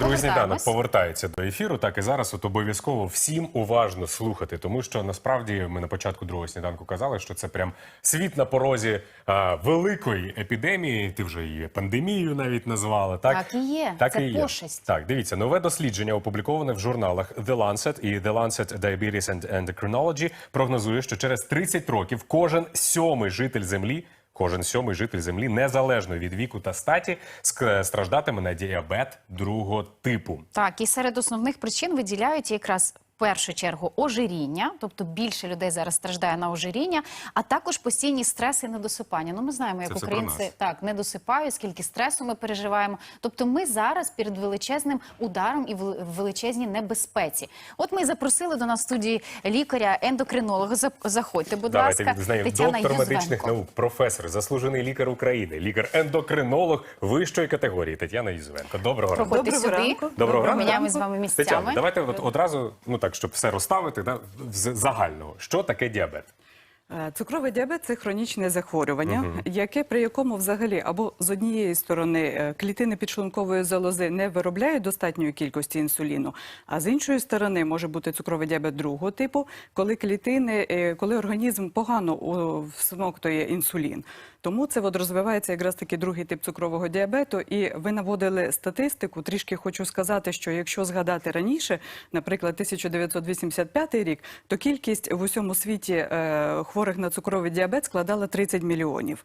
Другий сніданок повертається до ефіру. Так і зараз от обов'язково всім уважно слухати, тому що насправді ми на початку другого сніданку казали, що це прям світ на порозі а, великої епідемії. Ти вже її пандемією навіть назвала. Так, Так і є. Так Це і є. пошесть. Так, дивіться, нове дослідження, опубліковане в журналах The Lancet і The Lancet Diabetes and Endocrinology, прогнозує, що через 30 років кожен сьомий житель землі. Кожен сьомий житель землі, незалежно від віку та статі, страждатиме на діабет другого типу. Так, і серед основних причин виділяють якраз першу чергу ожиріння, тобто більше людей зараз страждає на ожиріння, а також постійні стреси і недосипання. Ну, ми знаємо, як все про українці нас. так не досипають, скільки стресу ми переживаємо. Тобто, ми зараз перед величезним ударом і вел- величезній небезпеці. От ми і запросили до нас в студії лікаря, ендокринолога. Зап- Заходьте, будь Давайте ласка, відзнаємо Тетяна доктор медичних Юзвенко. наук, професор, заслужений лікар України, лікар-ендокринолог вищої категорії Тетяна Юзвенко. Доброго ранку. Проходьте Доброго сюди. ранку. Доброго ранку. Міняємо з вами місцями. Тетяна, давайте от одразу, ну так, щоб все розставити, да, з загального. Що таке діабет? Е, Цукровий діабет це хронічне захворювання, яке при якому взагалі або з однієї сторони е, клітини підшлункової залози не виробляють достатньої кількості інсуліну, а з іншої сторони може бути цукровий діабет другого типу, коли клітини, е, коли організм погано всмоктує інсулін. Тому це от розвивається якраз таки другий тип цукрового діабету. І ви наводили статистику. Трішки хочу сказати, що якщо згадати раніше, наприклад, 1985 рік, то кількість в усьому світі е, хворих на цукровий діабет складала 30 мільйонів.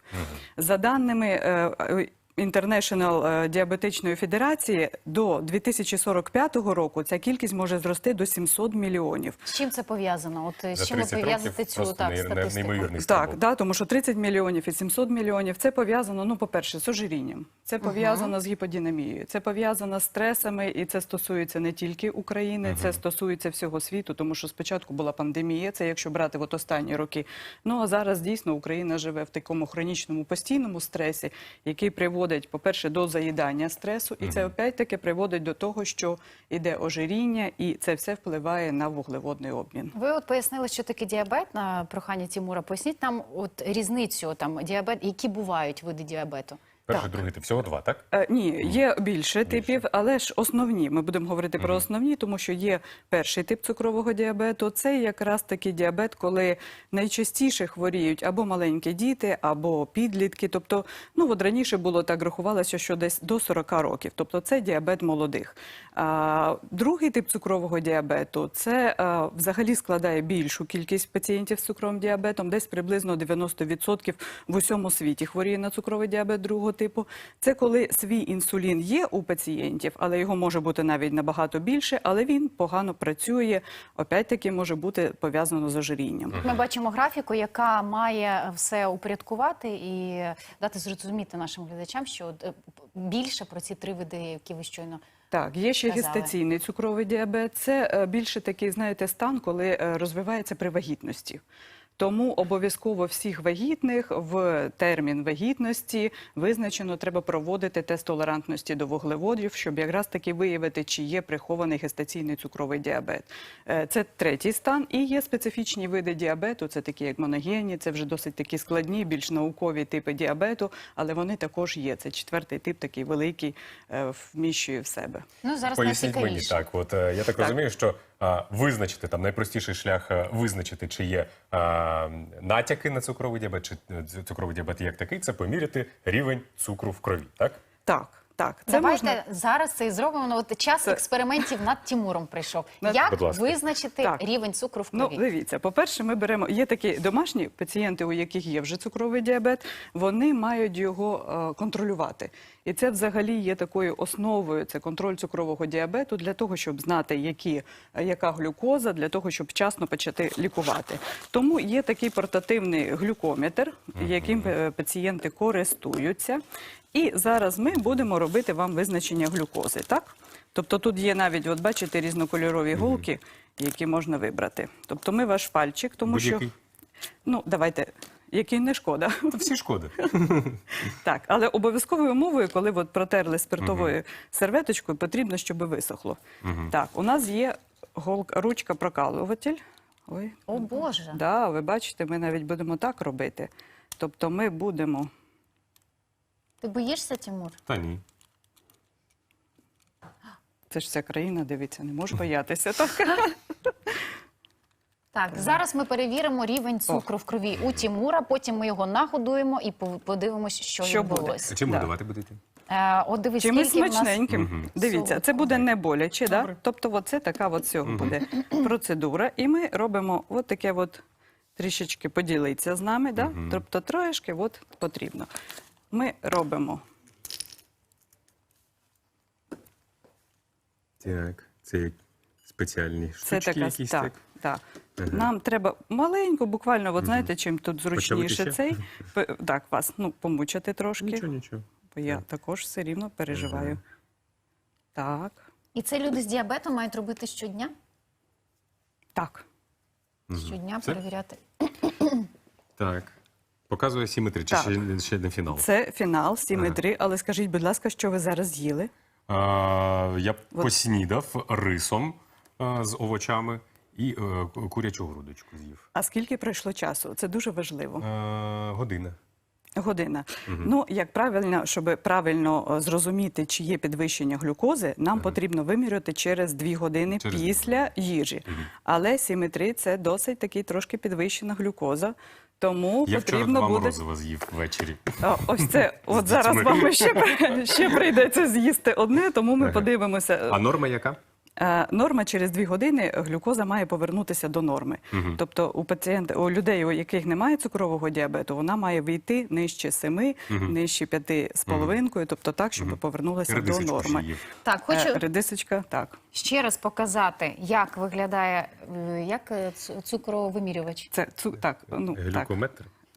За даними е, International е, діабетичної федерації до 2045 року ця кількість може зрости до 700 мільйонів. З чим це пов'язано? От е, з чим ви пов'язуєте цю так, статистику? Так, да, тому що 30 мільйонів і 700 мільйонів це пов'язано, ну, по-перше, з ожирінням, це пов'язано з гіподинамією, це пов'язано з стресами, і це стосується не тільки України, це стосується всього світу, тому що спочатку була пандемія, це якщо брати от останні роки. Ну а зараз дійсно Україна живе в такому хронічному постійному стресі, який приводить, по-перше, до заїдання стресу, і це опять-таки приводить до того, що іде ожиріння, і це все впливає на вуглеводний обмін. Ви от пояснили, що таке діабет на прохання Тімура. Поясніть нам от різницю там діабет, які бувають види діабету. Перший, другий тип, всього два, так? Е, Ні, є більше типів, але ж основні. Ми будемо говорити про основні, тому що є перший тип цукрового діабету. Це якраз такий діабет, коли найчастіше хворіють або маленькі діти, або підлітки. Тобто, ну от раніше було так рахувалося, що десь до 40 років. Тобто, це діабет молодих. А, другий тип цукрового діабету це а, взагалі складає більшу кількість пацієнтів з цукровим діабетом, десь приблизно 90% в усьому світі хворіє на цукровий діабет другого типу. Це коли свій інсулін є у пацієнтів, але його може бути навіть набагато більше, але він погано працює. Опять-таки може бути пов'язано з ожирінням. Ми бачимо графіку, яка має все упорядкувати і дати зрозуміти нашим глядачам, що е, більше про ці три види, які ви щойно Так, є ще Казали. гестаційний цукровий діабет. Це е, більше такий, знаєте, стан, коли е, розвивається при вагітності. Тому обов'язково всіх вагітних в термін вагітності визначено треба проводити тест толерантності до вуглеводів, щоб якраз таки виявити, чи є прихований гестаційний цукровий діабет. Е, Це третій стан. І є специфічні види діабету, це такі як моногенні, це вже досить такі складні, більш наукові типи діабету, але вони також є. Це четвертий тип, такий великий, е, вміщує в себе. ну зараз Поясніть мені так. От е, я так, розумію, що визначити там найпростіший шлях е, визначити, чи є а, натяки на цукровий діабет, чи е, цукровий діабет як такий, це поміряти рівень цукру в крові, так? Так, так. Це Давайте можна... зараз це і зробимо. Ну, От час Це- експериментів над Тімуром прийшов. Над- Як визначити Так. рівень цукру в Ну, дивіться, по-перше, ми беремо є такі домашні пацієнти, у яких є вже цукровий діабет, вони мають його е, контролювати. І це взагалі є такою основою. Це контроль цукрового діабету для того, щоб знати, які, е, яка глюкоза, для того, щоб вчасно почати лікувати. Тому є такий портативний глюкометр, яким е, пацієнти користуються. І зараз ми будемо робити вам визначення глюкози. Так? Тобто тут є навіть, от бачите, різнокольорові голки, які можна вибрати. Тобто ми ваш пальчик, тому Будь-який. що ну давайте, який не шкода. Та всі шкоди. так, але обов'язковою умовою, коли от протерли спиртовою серветочкою, потрібно, щоб висохло. Так, у нас є голка, ручка прокалуватель. Ой, О Боже. да, ви бачите, ми навіть будемо так робити. Тобто ми будемо. Ти боїшся, Тімур? Та ні. Це ж ця країна, дивіться, не може боятися. Так? Так, зараз ми перевіримо рівень цукру в крові у Тімура. Потім ми його нагодуємо і подивимось, що, Що буде? відбулося. Чим Да. годувати будете? Е, от дивись, Чимось скільки в нас... смачненьким. Дивіться, це буде не боляче, да? тобто от це така от цього буде процедура. І ми робимо от таке от трішечки поділитися з нами, да? тобто трошки от потрібно. Ми робимо Так, це як спеціальні Це штучки така якісь. так. так. Нам треба маленько, буквально, от знаєте, чим тут зручніше цей. П- Так, вас ну, помучати трошки, Нічого, нічого. бо я також все рівно переживаю. Так, І це люди з діабетом мають робити щодня? так. Щодня Це? перевіряти. Так. Показує сіметри, чи ще, ще не фінал? Це фінал, 7 3, але скажіть, будь ласка, що ви зараз їли? А, я поснідав рисом а, з овочами і е, курячу грудочку з'їв. А скільки пройшло часу? Це дуже важливо. А, година. Година. Ну, як правильно, щоб правильно е, зрозуміти, чи є підвищення глюкози, нам потрібно виміряти через 2 години Через дві після їжі. Але 7,3 – це досить таки трошки підвищена глюкоза. Тому Я потрібно два буде. морозива з'їв ввечері. А, ось це, от зараз вам ще, ще прийдеться з'їсти одне, тому ми Ага. подивимося. А норма яка? Е, Норма через 2 години глюкоза має повернутися до норми. Тобто у пацієнта, у людей, у яких немає цукрового діабету, вона має вийти нижче 7, нижче 5 з половинкою, тобто так, щоб повернулася до Редисочку норми. Так, Е, хочу Редисочка, так. ще раз показати, як виглядає е, як цукровимірювач. Це цу, так, ну так.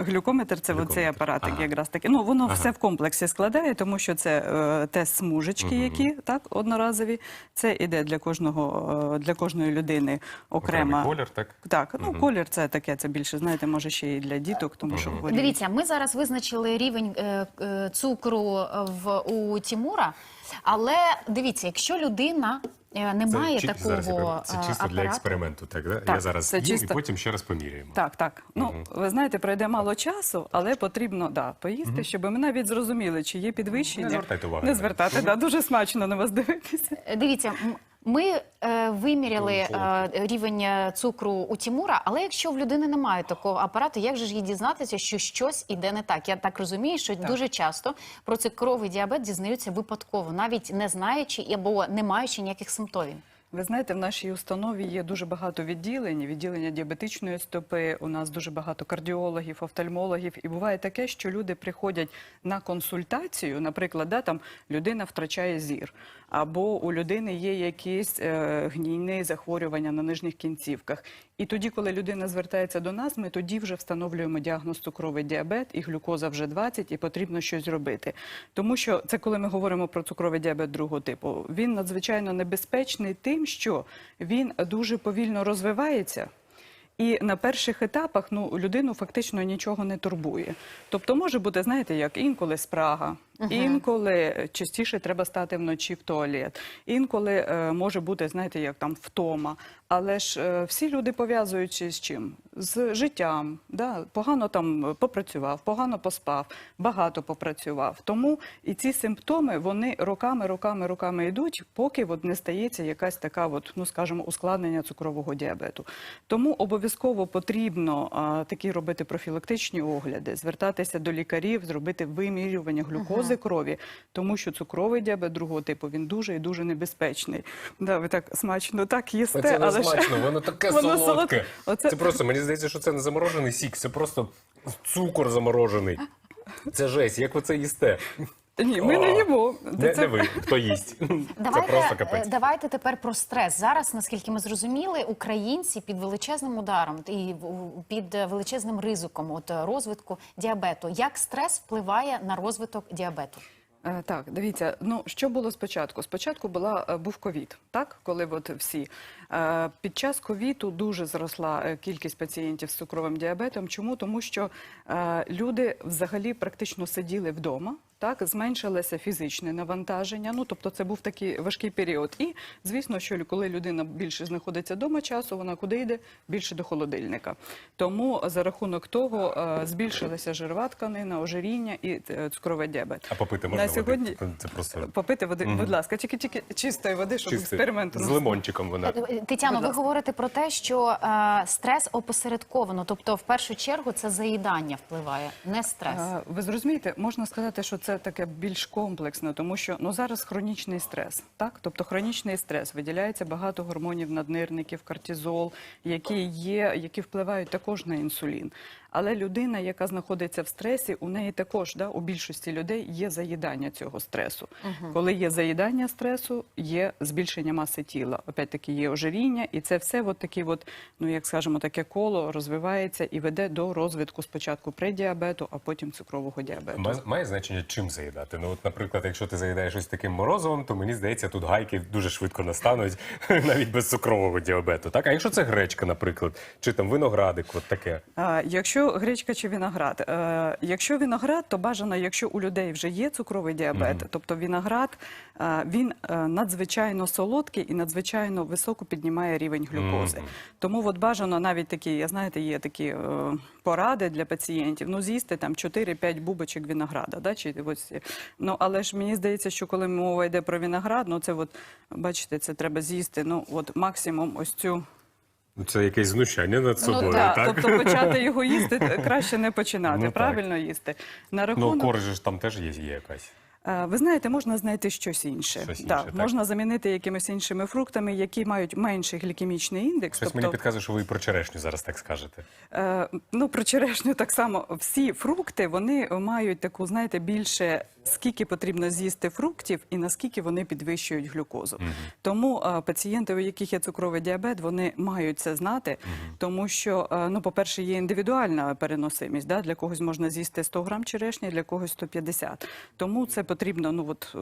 Глюкометр? Це Глюкометр. оцей апаратик, Ага. якраз таки. Ну воно все в комплексі складає, тому що це е, тест смужечки, які так одноразові. Це іде для кожного е, для кожної людини окрема. Окремий колір, так? Так, ну колір це таке, це більше, знаєте, може ще і для діток, тому що хворіють. Дивіться, ми зараз визначили рівень е, е, цукру в у Тімура. Але дивіться, якщо людина е, не має такого зараз я переб'ю. це чисто чисто для експерименту, так? Да? Так, я зараз це їм і потім ще раз поміряємо. Так, так. Ну, ви знаєте, пройде мало часу, але потрібно да, поїсти, щоб ми навіть зрозуміли, чи є підвищення. Не звертайте уваги Не на звертати, да, дуже смачно на вас дивитися. Е, Дивіться, м- ми е, виміряли е, рівень цукру у Тімура, але якщо в людини немає такого апарату, як же ж їй дізнатися, що щось іде не так? Я так розумію, що дуже часто про цукровий діабет дізнаються випадково, навіть не знаючи або не маючи ніяких симптомів. Ви знаєте, в нашій установі є дуже багато відділень, відділення діабетичної стопи. У нас дуже багато кардіологів, офтальмологів. І буває таке, що люди приходять на консультацію. Наприклад, да, там людина втрачає зір, або у людини є якісь е, гнійні захворювання на нижніх кінцівках. І тоді, коли людина звертається до нас, ми тоді вже встановлюємо діагноз цукровий діабет, і глюкоза вже 20, і потрібно щось робити. Тому що це коли ми говоримо про цукровий діабет другого типу, він надзвичайно небезпечний тим, що він дуже повільно розвивається. І на перших етапах ну, людину фактично нічого не турбує. Тобто може бути, знаєте, як інколи спрага, інколи частіше треба стати вночі в туалет, інколи е, може бути, знаєте, як там втома. Але ж е, всі люди пов'язуючи з чим? З життям. Да? Погано там попрацював, погано поспав, багато попрацював. Тому і ці симптоми вони роками, роками, роками йдуть, поки от не стається якась така, от, ну скажімо, ускладнення цукрового діабету. Тому обов'язково потрібно а, такі робити профілактичні огляди, звертатися до лікарів, зробити вимірювання глюкози крові, тому що цукровий діабет другого типу він дуже і дуже небезпечний. Да, ви так смачно так їсте, Це не але ж- смачно, воно таке Воно солодке. солодке. Оце- Це просто, мені здається, що це не заморожений сік, це просто цукор заморожений. Це жесть, як ви це їсте? Ні, ми не їмо. Не, не ви, хто їсть. Це просто е, капець. давайте тепер про стрес. Зараз, наскільки ми зрозуміли, українці під величезним ударом і в- під е, величезним ризиком от е, розвитку діабету. Як стрес впливає на розвиток діабету? Е, Так, дивіться, ну що було спочатку? Спочатку була е, був ковід, так коли от всі Е, під час ковіду дуже зросла е, кількість пацієнтів з цукровим діабетом. Чому? Тому що е, люди взагалі практично сиділи вдома. Так, зменшилося фізичне навантаження. Ну тобто, це був такий важкий період. І звісно, що коли людина більше знаходиться вдома часу, вона куди йде? Більше до холодильника. Тому за рахунок того е, збільшилася жирова тканина, ожиріння і е, цукровий діабет. А попити можна на сьогодні води? Це просто попити води, будь ласка, тільки тільки чистої води, щоб чисте. експеримент з лимончиком вона. Е, Тетяно, ви говорите про те, що е, стрес опосередковано, тобто в першу чергу це заїдання впливає, не стрес. А, Ви зрозумієте, можна сказати, що це таке більш комплексне, тому що ну зараз хронічний стрес, так тобто хронічний стрес виділяється багато гормонів наднирників, кортизол, які є, які впливають також на інсулін. Але людина, яка знаходиться в стресі, у неї також да, у більшості людей є заїдання цього стресу. Коли є заїдання стресу, є збільшення маси тіла. Опять таки є ожиріння, і це все от такі, от, ну як скажемо, таке коло розвивається і веде до розвитку спочатку предіабету, а потім цукрового діабету. Має, має значення, чим заїдати. Ну, от, наприклад, якщо ти заїдаєш щось таким морозивом, то мені здається, тут гайки дуже швидко настануть, навіть без цукрового діабету. Так, а якщо це гречка, наприклад, чи там виноградик, от таке. А, якщо гречка чи виноград, е, якщо виноград, то бажано, якщо у людей вже є цукровий діабет, тобто виноград, е, він е, надзвичайно солодкий і надзвичайно високо піднімає рівень глюкози. Тому от бажано навіть такі, я знаєте, є такі е, поради для пацієнтів. Ну, з'їсти там 4-5 бубочок винограда. Да, чи ось, ну, але ж мені здається, що коли мова йде про виноград, ну це от, бачите, це треба з'їсти, ну от максимум ось цю. Ну, Це якесь знущання над собою, да, так? Тобто почати його їсти краще не починати, Ну, так. правильно їсти. На Ну, рахунок, корж ж там теж є, є якась. е, ви знаєте, можна знайти щось інше. Щось да, так. Можна замінити якимись іншими фруктами, які мають менший глікемічний індекс. Щось мені підказує, що ви і про черешню зараз так скажете. Е, ну, про черешню так само. Всі фрукти вони мають таку, знаєте, більше скільки потрібно з'їсти фруктів і наскільки вони підвищують глюкозу. Тому е, пацієнти, у яких є цукровий діабет, вони мають це знати, тому що, е, ну, по-перше, є індивідуальна переносимість. Да? Для когось можна з'їсти 100 грам черешні, для когось 150. Тому це потрібно, ну от е,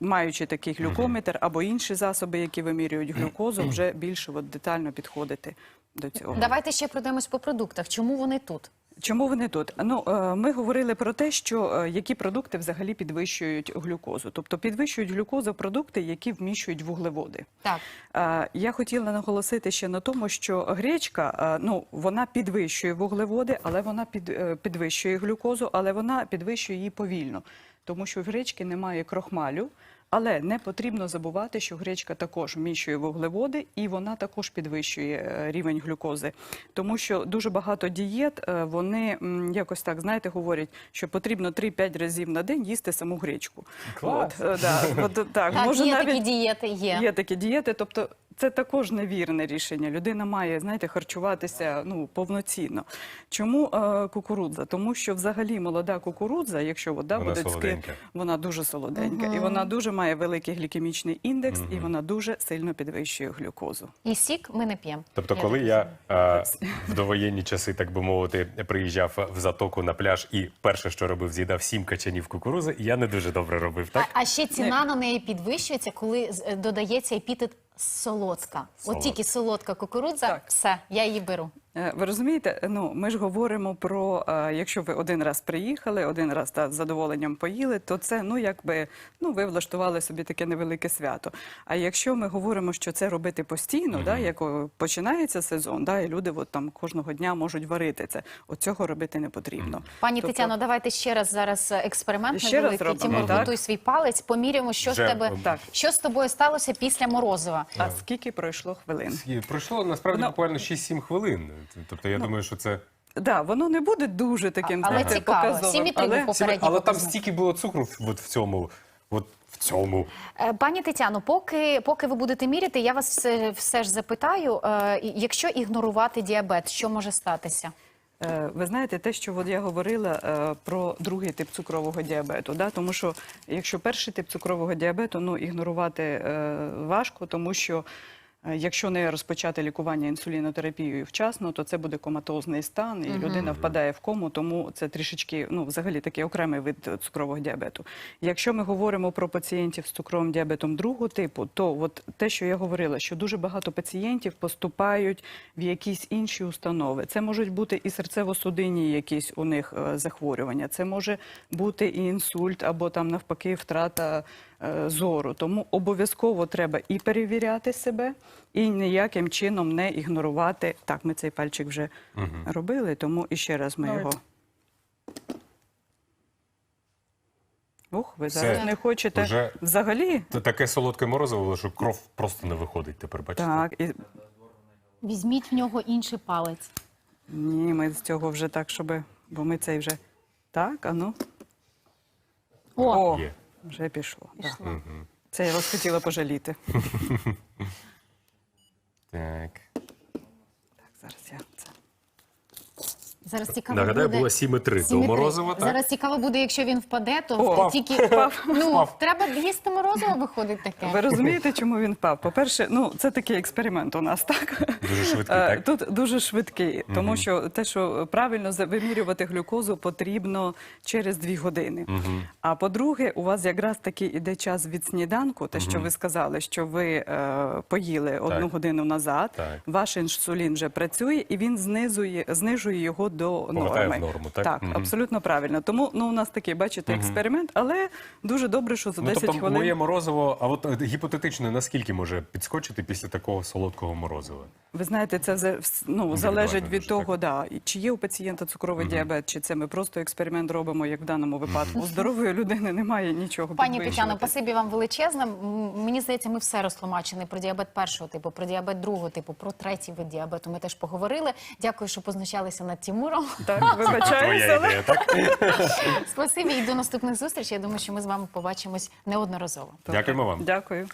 маючи такий глюкометр або інші засоби, які вимірюють глюкозу, вже більше от, детально підходити до цього. Давайте ще пройдемось по продуктах. Чому вони тут? Чому вони тут? Ну е, ми говорили про те, що е, які продукти взагалі підвищують глюкозу, тобто підвищують глюкозу продукти, які вміщують вуглеводи. Так. Е, Я хотіла наголосити ще на тому, що гречка, ну вона підвищує вуглеводи, але вона під, підвищує глюкозу, але вона підвищує її повільно, тому що в гречки немає крохмалю. Але не потрібно забувати, що гречка також вміщує вуглеводи і вона також підвищує е, рівень глюкози. Тому що дуже багато дієт, е, вони якось так, знаєте, говорять, що потрібно 3-5 разів на день їсти саму гречку. Клас. От, е, да, от, так, Так, може є навіть... такі дієти, є. Є такі дієти, тобто це також невірне рішення. Людина має, знаєте, харчуватися ну повноцінно. Чому е, кукурудза? Тому що взагалі молода кукурудза, якщо вода Вона буде вона дуже солоденька, і вона дуже має великий глікемічний індекс, і вона дуже сильно підвищує глюкозу. І сік ми не п'ємо. Тобто, Я коли я е, в довоєнні часи, так би мовити, приїжджав в затоку на пляж і перше, що робив, з'їдав сім качанів кукурузи, я не дуже добре робив, так? а ще ціна на неї підвищується, коли з- е, додається епітет солодка. Солодка. От тільки солодка кукурудза, Так. все, я її беру. Е, Ви розумієте, ну ми ж говоримо про е, якщо ви один раз приїхали, один раз та з задоволенням поїли, то це ну якби ну ви влаштували собі таке невелике свято. А якщо ми говоримо, що це робити постійно, да, як о, починається сезон, да, і люди от там кожного дня можуть варити це. От цього робити не потрібно. Пані Тобто- Тетяно, давайте ще раз зараз е, експеримент Ще раз невеликий. зробимо, Тимур, так? готуй свій палець, поміряємо, що Вже, з тебе так. що з тобою сталося після морозива. А скільки пройшло хвилин? Пройшло насправді Воно- буквально 6-7 хвилин. Тобто я думаю, що це. Да, воно не буде дуже таким Але знаєте, цікаво. показовим, Сім і але- був Але там стільки було цукру в- от в цьому. От в цьому. Е, Пані Тетяно, поки, поки ви будете міряти, я вас все, все ж запитаю, е, якщо ігнорувати діабет, що може статися? Е, Ви знаєте, те, що от я говорила е, про другий тип цукрового діабету, да? тому що якщо перший тип цукрового діабету, ну ігнорувати е, важко, тому що Якщо не розпочати лікування інсулінотерапією вчасно, то це буде коматозний стан, і людина впадає в кому, тому це трішечки, ну, взагалі такий окремий вид е, цукрового діабету. Якщо ми говоримо про пацієнтів з цукровим діабетом другого типу, то от те, що я говорила, що дуже багато пацієнтів поступають в якісь інші установи. Це можуть бути і серцево-судинні якісь у них е, захворювання, це може бути і інсульт, або там навпаки втрата е, зору. Тому обов'язково треба і перевіряти себе, і ніяким чином не ігнорувати. Так, ми цей пальчик вже робили, тому і ще раз ми його. Ух, ви Все. зараз не хочете Вже- взагалі. Це таке солодке морозиво, що кров просто не виходить тепер, бачите? Так, і Візьміть в нього інший палець. ні, ми з цього вже так, щоб. Бо ми цей вже. Так, а ну. О, Є. вже пішло. так. пішло. Це я вас хотіла пожаліти. Так. Так, зараз я це. Зараз цікаво Нагадаю, буде... було 7,3 до 7,3. морозива, так? Зараз цікаво буде, якщо він впаде, то О, впав. тільки ну Впав. треба їсти морозиво, виходить таке. Ви розумієте, чому він впав? По-перше, ну це такий експеримент у нас, так? Дуже швидкий, Е, так? Тут дуже швидкий, тому що те, що правильно вимірювати глюкозу, потрібно через дві години. А по-друге, у вас якраз таки іде час від сніданку, те, що ви сказали, що ви е, поїли одну годину назад, Так. ваш інсулін вже працює і він знизує, знижує його до Повертає норми. в норму, так? Так, Мгм. абсолютно правильно. Тому ну, у нас такий, бачите, експеримент, але дуже добре, що за Ну, 10 тобто хвилин. моє морозиво, а от е, гіпотетично, наскільки може підскочити після такого солодкого морозива? Ви знаєте, це за- вс- ну, залежить від того, да, і чи є у пацієнта цукровий діабет, чи це ми просто експеримент робимо, як в даному випадку. У здорової людини немає нічого Пані підвищувати. Тетяно, спасибі вам величезне. М, Мені здається, ми все розтлумачили про діабет першого типу, про діабет другого типу, про третій вид діабету. Ми теж поговорили. Дякую, що позначалися над Тімуром. Так, вибачаюся, але... ідея, так? Спасибі і до наступних зустрічей. Я думаю, що ми з вами побачимось неодноразово. Дякуємо вам. Дякую.